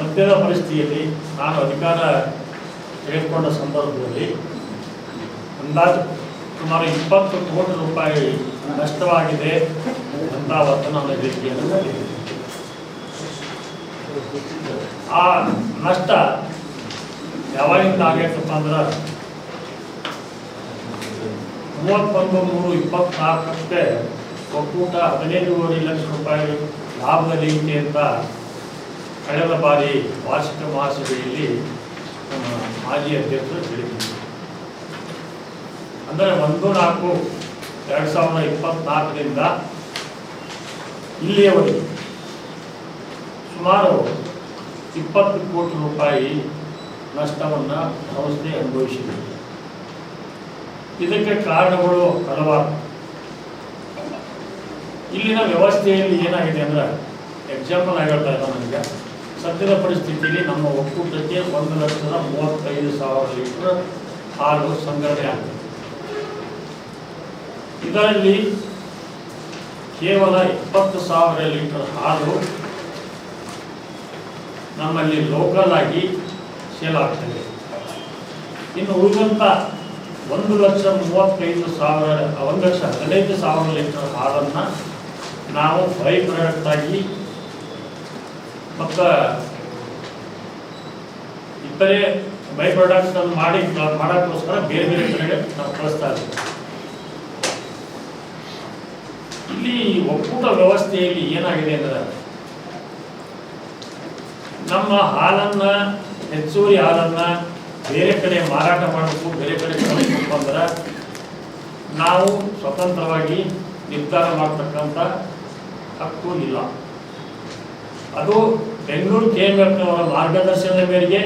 ಸದ್ಯದ ಪರಿಸ್ಥಿತಿಯಲ್ಲಿ ನಾನು ಅಧಿಕಾರ ತೆಗೆದುಕೊಂಡ ಸಂದರ್ಭದಲ್ಲಿ ಅಂದಾಜು ಸುಮಾರು ಇಪ್ಪತ್ತು ಕೋಟಿ ರೂಪಾಯಿ ನಷ್ಟವಾಗಿದೆ ಅಂತ ಅವತ್ತು ನಾನು ಹೇಳಿಕೆಯನ್ನು ಆ ನಷ್ಟ ಯಾವಾಗಿಂದ ಆಗೈತಪ್ಪ ಅಂದ್ರೆ ಮೂವತ್ತೊಂದು ಮೂರು ಇಪ್ಪತ್ನಾಲ್ಕಕ್ಕೆ ಒಕ್ಕೂಟ ಹದಿನೈದೂವರೆ ಲಕ್ಷ ರೂಪಾಯಿ ಲಾಭದಲ್ಲಿ ಅಂತ ಕಳೆದ ಬಾರಿ ವಾರ್ಷಿಕ ಮಹಾಸಭೆಯಲ್ಲಿ ಮಾಜಿ ಅಧ್ಯಕ್ಷರು ಹೇಳಿದ್ದರು ಅಂದರೆ ಒಂದು ನಾಲ್ಕು ಎರಡು ಸಾವಿರದ ಇಪ್ಪತ್ನಾಲ್ಕರಿಂದ ಇಲ್ಲಿಯವರೆಗೆ ಸುಮಾರು ಇಪ್ಪತ್ತು ಕೋಟಿ ರೂಪಾಯಿ ನಷ್ಟವನ್ನು ಸಂಸ್ಥೆ ಅನುಭವಿಸಿದೆ. ಇದಕ್ಕೆ ಕಾರಣಗಳು ಹಲವಾರು. ಇಲ್ಲಿನ ವ್ಯವಸ್ಥೆಯಲ್ಲಿ ಏನಾಗಿದೆ ಅಂದ್ರೆ ಎಕ್ಸಾಂಪಲ್ ಆಗಿರ್ತಾ ಇಲ್ಲ ನನಗೆ. ಸದ್ಯದ ಪರಿಸ್ಥಿತಿಯಲ್ಲಿ ನಮ್ಮ ಒಕ್ಕೂಟಕ್ಕೆ ಒಂದು ಲಕ್ಷದ ಮೂವತ್ತೈದು ಸಾವಿರ ಲೀಟರ್ ಹಾಲು ಸಂಗ್ರಹಣೆ ಆಗಿದೆ. ಇದರಲ್ಲಿ ಕೇವಲ ಇಪ್ಪತ್ತು ಸಾವಿರ ಲೀಟರ್ ಹಾಲು ನಮ್ಮಲ್ಲಿ ಲೋಕಲ್ ಆಗಿ ಸೇಲ್ ಆಗ್ತದೆ. ಇನ್ನು ಉಳಿದಂಥ ಒಂದು ಲಕ್ಷ ಮೂವತ್ತೈದು ಸಾವಿರ, ಒಂದು ಲಕ್ಷ ಹದಿನೈದು ಸಾವಿರ ಲೀಟರ್ ಹಾಲನ್ನು ನಾವು ಬೈ ಪ್ರಾಡಕ್ಟ್ ಮತ್ತು ಇತರೆ ಬೈ ಪ್ರಾಡಕ್ಟ್ ಅನ್ನು ಮಾಡಿ ಮಾಡೋಕ್ಕೋಸ್ಕರ ಬೇರೆ ಬೇರೆ ಕಡೆಗೆ ನಾವು ಕಳಿಸ್ತಾ ಇದ್ದೀವಿ ಇಲ್ಲಿ ಒಕ್ಕೂಟ ವ್ಯವಸ್ಥೆಯಲ್ಲಿ ಏನಾಗಿದೆ ಅಂದ್ರೆ, ನಮ್ಮ ಹಾಲನ್ನ, ಹೆಚ್ಚುವರಿ ಹಾಲನ್ನ ಬೇರೆ ಕಡೆ ಮಾರಾಟ ಮಾಡಬೇಕು ಬೇರೆ ಕಡೆ ಕಳಿಸ್ಬೇಕು ಅಂದ್ರೆ ನಾವು ಸ್ವತಂತ್ರವಾಗಿ ನಿರ್ಧಾರ ಮಾಡ್ತಕ್ಕಂಥ ಹಕ್ಕು ಇಲ್ಲ. ಅದು ಬೆಂಗಳೂರು ಕೆ ಎಂ ಎಫ್ನವರ ಮಾರ್ಗದರ್ಶನದ ಮೇರೆಗೆ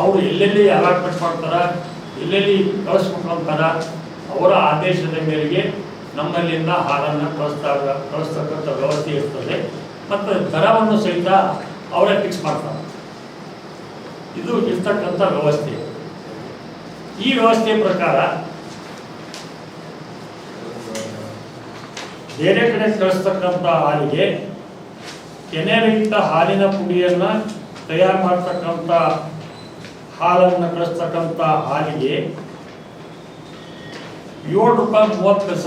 ಅವರು ಎಲ್ಲೆಲ್ಲಿ ಅಲಾಟ್ಮೆಂಟ್ ಮಾಡ್ತಾರ, ಎಲ್ಲೆಲ್ಲಿ ಕಳಿಸ್ಕೊಂಡ್ತಾರ ಅವರ ಆದೇಶದ ಮೇರೆಗೆ ನಮ್ಮಲ್ಲಿಂದ ಹಾಲನ್ನು ಕಳಿಸ್ತಾ ಕಳಿಸ್ತಕ್ಕಂಥ ವ್ಯವಸ್ಥೆ ಇರ್ತದೆ. ಮತ್ತು ದರವನ್ನು ಸಹಿತ ಅವರೇ ಫಿಕ್ಸ್ ಮಾಡ್ತಾರೆ. ಇದು ಇರ್ತಕ್ಕಂಥ ವ್ಯವಸ್ಥೆ. ಈ ವ್ಯವಸ್ಥೆ ಪ್ರಕಾರ ಬೇರೆ ಕಡೆ ಕಳಿಸ್ತಕ್ಕಂಥ ಹಾಲಿಗೆ ಕೆನೆರಹಿತ ಹಾಲಿನ ಪುಡಿಯನ್ನ ತಯಾರು ಮಾಡ್ತಕ್ಕಂಥ ಹಾಲನ್ನು ಕಳಿಸ್ತಕ್ಕಂಥ ಹಾಲಿಗೆ ಏಳು ರೂಪಾಯಿ ಮೂವತ್ತು ಪೈಸ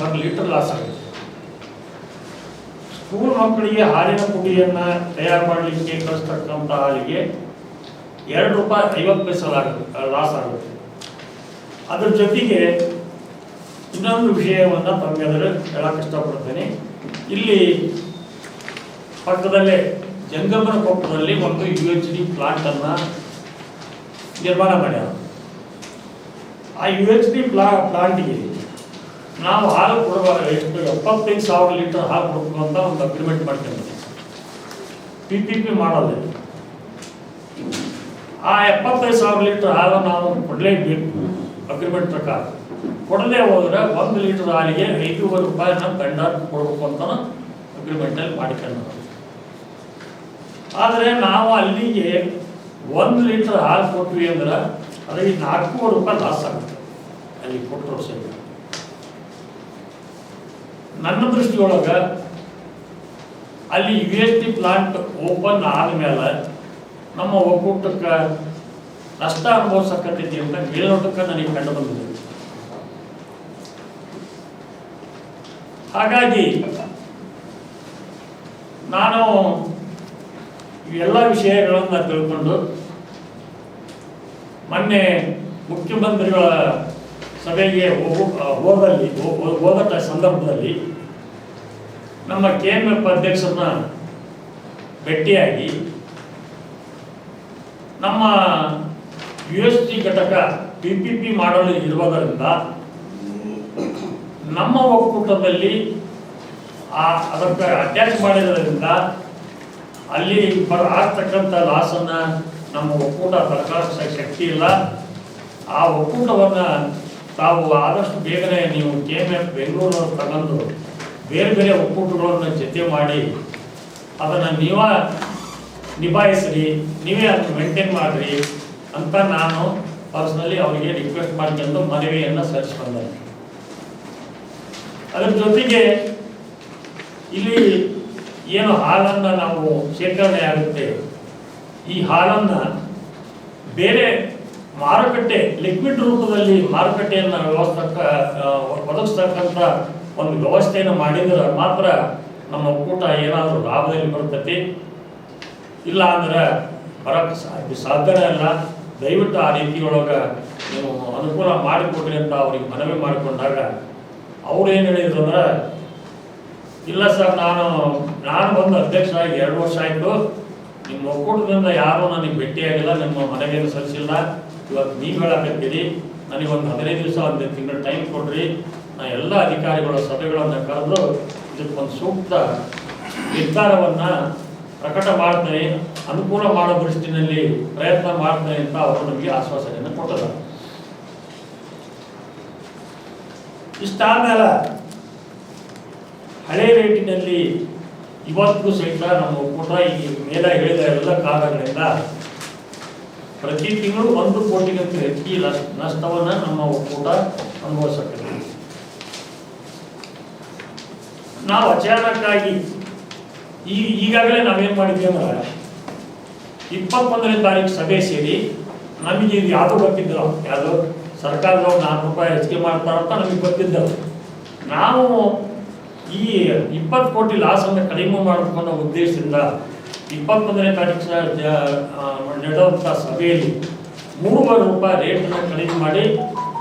ಪರ್ ಲೀಟರ್ ಲಾಸ್ ಆಗುತ್ತೆ. ಸ್ಕೂಲ್ ಮಕ್ಕಳಿಗೆ ಹಾಲಿನ ಪುಡಿಯನ್ನ ತಯಾರು ಮಾಡಲಿಕ್ಕೆ ಕಳಿಸ್ತಕ್ಕಂಥ ಹಾಲಿಗೆ ಎರಡು ರೂಪಾಯಿ ಐವತ್ತು ಪೈಸೆ ಲಾಸ್ ಆಗುತ್ತೆ ಅದ್ರ ಜೊತೆಗೆ ಇನ್ನೊಂದು ವಿಷಯವನ್ನು ತಮ್ಮೆಲ್ಲರೂ ಹೇಳಕ್ ಇಷ್ಟಪಡ್ತೇನೆ. ಇಲ್ಲಿ ಪಕ್ಕದಲ್ಲೇ ಜಂಗಮನ ಕೊಪ್ಪದಲ್ಲಿ ಒಂದು ಯು ಎಚ್ ಡಿ ಪ್ಲಾಂಟನ್ನು ನಿರ್ಮಾಣ ಮಾಡ್ಯಾರ. ಆ ಯು ಎಚ್ ಡಿ ಪ್ಲಾ ಪ್ಲಾಂಟಿಗೆ ನಾವು ಹಾಲು ಕೊಡುವಾಗ ಎಷ್ಟು ಎಪ್ಪತ್ತೈದು ಸಾವಿರ ಲೀಟರ್ ಹಾಲು ಕೊಡಬೇಕು ಅಂತ ಒಂದು ಅಗ್ರಿಮೆಂಟ್ ಮಾಡ್ಕೊಂಡಿದ್ದೀವಿ ಪಿ ಪಿ ಪಿ ಮಾಡೋದೇ. ಆ ಎಪ್ಪತ್ತೈದು ಸಾವಿರ ಲೀಟರ್ ಹಾಲು ನಾವು ಕೊಡಲೇಬೇಕು ಅಗ್ರಿಮೆಂಟ್ ಪ್ರಕಾರ. ಕೊಡದೆ ಹೋದ್ರೆ ಒಂದು ಲೀಟರ್ ಹಾಲಿಗೆ ಐದೂವರೆ ರೂಪಾಯಿ ನಾವು ದಂಡ ಕೊಡಬೇಕು ಅಂತ ಅಗ್ರಿಮೆಂಟಲ್ಲಿ ಮಾಡಿಕೊಂಡು ಆದರೆ ನಾವು ಅಲ್ಲಿಗೆ ಒಂದು ಲೀಟರ್ ಹಾಲು ಕೊಟ್ವಿ ಅಂದ್ರೆ ಅದಕ್ಕೆ ನಾಲ್ಕೂವರೆ ರೂಪಾಯಿ ಲಾಸ್ ಆಗುತ್ತೆ. ಅಲ್ಲಿ ಕೊಟ್ಟರು ಸರಿ. ನನ್ನ ದೃಷ್ಟಿಯೊಳಗೆ ಅಲ್ಲಿ U S T plant open ಆದಮೇಲೆ ನಮ್ಮ ಒಕ್ಕೂಟಕ್ಕೆ ನಷ್ಟ ಅನುಭವಿಸಕತ್ತೈತಿ ಅಂತ ಮೇಲ್ನೋಟಕ್ಕೆ ನನಗೆ ಕಂಡು ಬಂದಿದೆ. ಹಾಗಾಗಿ ನಾನು ಇವೆಲ್ಲ ವಿಷಯಗಳನ್ನು ತಿಳ್ಕೊಂಡು ಮೊನ್ನೆ ಮುಖ್ಯಮಂತ್ರಿಗಳ ಸಭೆಗೆ ಹೋದಲ್ಲಿ ಹೋ- ಹೋ- ಹೋದ ಸಂದರ್ಭದಲ್ಲಿ ನಮ್ಮ ಕೆ ಎಂ ಎಫ್ ಅಧ್ಯಕ್ಷರನ್ನ ಭೇಟಿಯಾಗಿ ನಮ್ಮ ಯು ಎಸ್ ಟಿ ಘಟಕ ಪಿ ಪಿ ಪಿ ಮಾಡಲು ಇರುವುದರಿಂದ ನಮ್ಮ ಒಕ್ಕೂಟದಲ್ಲಿ ಅದಕ್ಕೆ ಅಟ್ಯಾಚ್ ಮಾಡಿರೋದ್ರಿಂದ ಅಲ್ಲಿ ಬರ ಆಗ್ತಕ್ಕಂಥ ಲಾಸನ್ನು ನಮ್ಮ ಒಕ್ಕೂಟ ತರಕಾರಿಸ ಶಕ್ತಿ ಇಲ್ಲ. ಆ ಒಕ್ಕೂಟವನ್ನು ತಾವು ಆದಷ್ಟು ಬೇಗನೆ ನೀವು ಕೆ ಎಂ ಎಫ್ ಬೆಂಗಳೂರು ತಗೊಂಡು ಬೇರೆ ಬೇರೆ ಒಕ್ಕೂಟಗಳನ್ನು ಜೊತೆ ಮಾಡಿ ಅದನ್ನು ನೀವ ನಿಭಾಯಿಸ್ರಿ, ನೀವೇ ಅದನ್ನು ಮೇಂಟೈನ್ ಮಾಡಿರಿ ಅಂತ ನಾನು ಪರ್ಸ್ನಲಿ ಅವರಿಗೆ ರಿಕ್ವೆಸ್ಟ್ ಮಾಡ್ಕೊಂಡು ಮನವಿಯನ್ನು ಸಲ್ಲಿಸ್ಕೊಂಡೆ. ಅದರ ಜೊತೆಗೆ ಇಲ್ಲಿ ಏನು ಹಾಲನ್ನು ನಾವು ಶೇಖರಣೆ ಆಗುತ್ತೆ? ಈ ಹಾಲನ್ನು ಬೇರೆ ಮಾರುಕಟ್ಟೆ ಲಿಕ್ವಿಡ್ ರೂಪದಲ್ಲಿ ಮಾರುಕಟ್ಟೆಯನ್ನು ವ್ಯವಸ್ಥಕ್ಕ ಒದಗಿಸ್ತಕ್ಕಂಥ ಒಂದು ವ್ಯವಸ್ಥೆಯನ್ನು ಮಾಡಿದ್ರೆ ಮಾತ್ರ ನಮ್ಮ ಒಕ್ಕೂಟ ಏನಾದರೂ ಲಾಭದಲ್ಲಿ ಬರ್ತೈತಿ? ಇಲ್ಲ ಅಂದ್ರೆ ಬರೋಕ್ಕೆ ಸಾಧ್ಯ ಸಾಧ್ಯನೇ ಇಲ್ಲ. ದಯವಿಟ್ಟು ಆ ರೀತಿಯೊಳಗೆ ನೀವು ಅನುಕೂಲ ಮಾಡಿಕೊಡ್ರಿ ಅಂತ ಅವ್ರಿಗೆ ಮನವಿ ಮಾಡಿಕೊಂಡಾಗ ಅವ್ರು ಏನು ಹೇಳಿದ್ರು ಅಂದ್ರೆ ಇಲ್ಲ ಸರ್, ನಾನು ನಾನು ಬಂದು ಅಧ್ಯಕ್ಷ ಆಗಿ ಎರಡು ವರ್ಷ ಆಯಿತು. ನಿಮ್ಮ ಒಕ್ಕೂಟದಿಂದ ಯಾರೂ ನನಗೆ ಭೇಟಿಯಾಗಿಲ್ಲ ನಿಮ್ಮ ಮನೆಗೆ ಸಲ್ಲಿಸಿಲ್ಲ. ಇವತ್ತು ನೀವು ಹೇಳಕತ್ತೀರಿ. ಒಂದು ಹದಿನೈದು ದಿವಸ, ಒಂದು ತಿಂಗಳ ಟೈಮ್ ಕೊಡ್ರಿ. ನಾ ಎಲ್ಲ ಅಧಿಕಾರಿಗಳ, ಸಭೆಗಳನ್ನು ಕರೆದು ಇದಕ್ಕೊಂದು ಸೂಕ್ತ ನಿರ್ಧಾರವನ್ನು ಪ್ರಕಟ ಮಾಡ್ತೇನೆ. ಅನುಕೂಲ ಮಾಡೋ ದೃಷ್ಟಿನಲ್ಲಿ ಪ್ರಯತ್ನ ಮಾಡ್ತೇನೆ ಅಂತ ಅವರು ನಮಗೆ ಆಶ್ವಾಸನೆಯನ್ನು ಕೊಟ್ಟದ ಇಷ್ಟಾದ್ಮೇಲೆ ಹಳೆ ರೇಟಿನಲ್ಲಿ ಇವತ್ತಿಗೂ ಸಹಿತ ನಮ್ಮ ಒಕ್ಕೂಟ ಈ ಮೇಲೆ ಹೇಳಿದ ಎಲ್ಲ ಕಾರಣಗಳಿಂದ ಪ್ರತಿ ತಿಂಗಳು ಒಂದು ಕೋಟಿಗಿಂತ ಹೆಚ್ಚಿ ನಷ್ಟ ನಷ್ಟವನ್ನು ನಮ್ಮ ಒಕ್ಕೂಟ ಅನುಭವಿಸುತ್ತದೆ. ನಾವು ಅಚಾನಕ್ಕಾಗಿ ಈ, ಈಗಾಗಲೇ ನಾವೇನು ಮಾಡಿದ್ವಿ ಅಂದ್ರೆ ಇಪ್ಪತ್ತೊಂದನೇ ತಾರೀಕು ಸಭೆ ಸೇರಿ ನಮಗೆ ಇದು ಯಾವುದು ಗೊತ್ತಿದ್ದಿಲ್ಲ ಯಾವುದು ಸರ್ಕಾರದವ್ರು ನಾಲ್ಕು ರೂಪಾಯಿ ಹೆಚ್ಚಿಗೆ ಮಾಡ್ತಾರಂತ ನಮಗೆ ಗೊತ್ತಿದ್ದವು ನಾವು ಈ ಇಪ್ಪತ್ತು ಕೋಟಿ ಲಾಸನ್ನು ಕಡಿಮೆ ಮಾಡಬೇಕು ಅನ್ನೋ ಉದ್ದೇಶದಿಂದ ಇಪ್ಪತ್ತೊಂದನೇ ತಾರೀಕು ಜ- ಆ, ನಡೆದಂಥ ಸಭೆಯಲ್ಲಿ ಮೂರುವರೆ ರೂಪಾಯಿ ರೇಟನ್ನು ಕಡಿಮೆ ಮಾಡಿ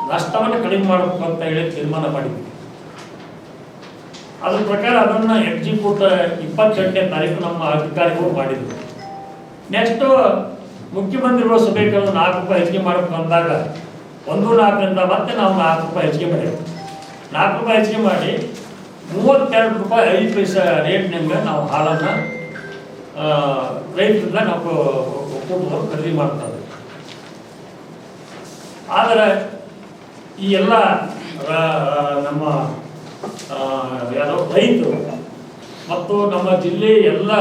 ನಷ್ಟವನ್ನು ಕಡಿಮೆ ಮಾಡಬೇಕು ಅಂತ ಹೇಳಿ ತೀರ್ಮಾನ ಮಾಡಿದ್ವಿ. ಅದ್ರ ಪ್ರಕಾರ ಅದನ್ನು ಎಕ್ಸಿಕ್ಯೂಟ್ ಇಪ್ಪತ್ತೆಂಟನೇ ತಾರೀಕು ನಮ್ಮ ಅಧಿಕಾರಿಗಳು ಮಾಡಿದ್ರು. ನೆಕ್ಸ್ಟ್ ಮುಖ್ಯಮಂತ್ರಿಗಳು ಸಭೆಗಳು ನಾಲ್ಕು ರೂಪಾಯಿ ಹೆಚ್ಚಿಗೆ ಮಾಡಬೇಕು ಅಂದಾಗ ಒಂದು ನಾಲ್ಕರಿಂದ ಮತ್ತೆ ನಾವು ನಾಲ್ಕು ರೂಪಾಯಿ ಹೆಚ್ಚಿಗೆ ಮಾಡಿದ್ವಿ ನಾಲ್ಕು ರೂಪಾಯಿ ಹೆಚ್ಚಿಗೆ ಮಾಡಿ ಮೂವತ್ತೆರಡು ರೂಪಾಯಿ ಐದು ಪೈಸೆ ರೇಟ್ನಿಂದ ನಾವು ಹಾಲನ್ನು ರೈತರಿಂದ ನಾವು ಒಕ್ಕೂಟದವರು ಖರೀದಿ ಮಾಡ್ತಾರೆ ಆದರೆ ಈ ಎಲ್ಲ ನಮ್ಮ ಯಾರೋ ರೈತರು ಮತ್ತು ನಮ್ಮ ಜಿಲ್ಲೆ ಎಲ್ಲ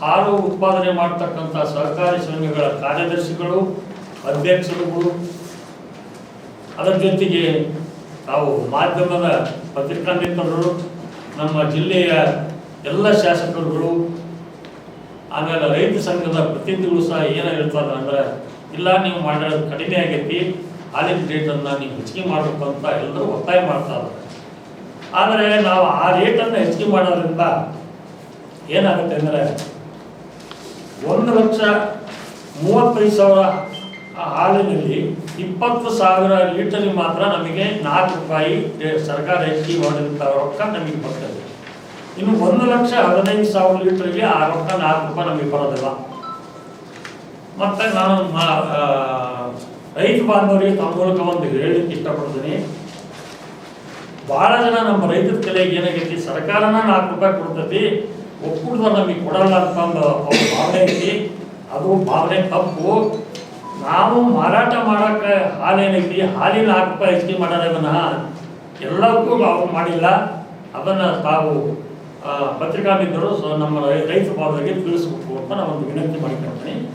ಹಾಲು ಉತ್ಪಾದನೆ ಮಾಡ್ತಕ್ಕಂಥ ಸಹಕಾರಿ ಸಂಘಗಳ ಕಾರ್ಯದರ್ಶಿಗಳು, ಅಧ್ಯಕ್ಷರುಗಳು, ಅದರ ಜೊತೆಗೆ ತಾವು ಮಾಧ್ಯಮದ ಪತ್ರಿಕಾ ನಮ್ಮ ಜಿಲ್ಲೆಯ ಎಲ್ಲ ಶಾಸಕರುಗಳು, ಆಮೇಲೆ ರೈತ ಸಂಘದ ಪ್ರತಿನಿಧಿಗಳು ಸಹ ಏನು ಹೇಳ್ತಾರೆ ಅಂದ್ರೆ, ಇಲ್ಲ, ನೀವು ಮಾಡಿರೋದು ಕಡಿಮೆ ಆಗೈತಿ ಹಾಲಿನ ರೇಟನ್ನು ನೀವು ಹೆಚ್ಚಿಗೆ ಮಾಡಬೇಕು ಅಂತ ಎಲ್ಲರೂ ಒತ್ತಾಯ ಮಾಡ್ತಾ ಆದರೆ ನಾವು ಆ ರೇಟನ್ನು ಹೆಚ್ಚಿಗೆ ಮಾಡೋದ್ರಿಂದ ಏನಾಗುತ್ತೆ ಅಂದರೆ, ಒಂದು ಲಕ್ಷ ಮೂವತ್ತೈದು ಸಾವಿರ ಹಾಲಿನಲ್ಲಿ ಇಪ್ಪತ್ತು ಸಾವಿರ ಲೀಟರ್ಗೆ ಮಾತ್ರ ನಮಗೆ ನಾಲ್ಕು ರೂಪಾಯಿ ಸರ್ಕಾರ ಹೆಚ್ಚಿ ಮಾಡಿದಂಥ ರೊಕ್ಕ ನಮಗೆ ಬರ್ತದೆ. ಇನ್ನು ಒಂದು ಲಕ್ಷ ಹದಿನೈದು ಸಾವಿರ ಲೀಟರ್ಗೆ ಆ ರೊಕ್ಕ ನಾಲ್ಕು ರೂಪಾಯಿ ನಮಗೆ ಬರೋದಿಲ್ಲ. ಮತ್ತೆ ನಾನು ರೈತ ಬಾಂಧವರಿಗೆ ತಮ್ಮ ಮೂಲಕ ಒಂದು ಹೇಳಲಿಕ್ಕೆ ಇಷ್ಟಪಡ್ತೀನಿ. ಬಹಳ ಜನ ನಮ್ಮ ರೈತರ ತಲೆಗೆ ಏನಾಗೈತಿ, ಸರ್ಕಾರನ ನಾಲ್ಕು ರೂಪಾಯಿ ಕೊಡ್ತೈತಿ ಒಕ್ಕೂಟದ ನಮಗೆ ಕೊಡಲ್ಲ ಅಂತ ಒಂದು ಭಾವನೆ ಐತಿ. ಅದು ಭಾವನೆ ತಪ್ಪು. ನಾವು ಮಾರಾಟ ಮಾಡಕ್ಕ ಹಾಲೇನೈತಿ ಹಾಲಿನ ಹಾಕಪ್ಪ ಹೆಚ್ಚಿಗೆ ಹೆಚ್ಚಿಗೆ ವಿನಃ ಎಲ್ಲಕ್ಕೂ ನಾವು ಮಾಡಿಲ್ಲ. ಅದನ್ನು ತಾವು ಪತ್ರಿಕಾ ಮಿತ್ರರು ನಮ್ಮ ರೈತ ಭಾವದಲ್ಲಿ ತಿಳಿಸ್ಬೇಕು ಅಂತ ನಾನು ಒಂದು ವಿನಂತಿ ಮಾಡಿಕೊಳ್ತೀನಿ.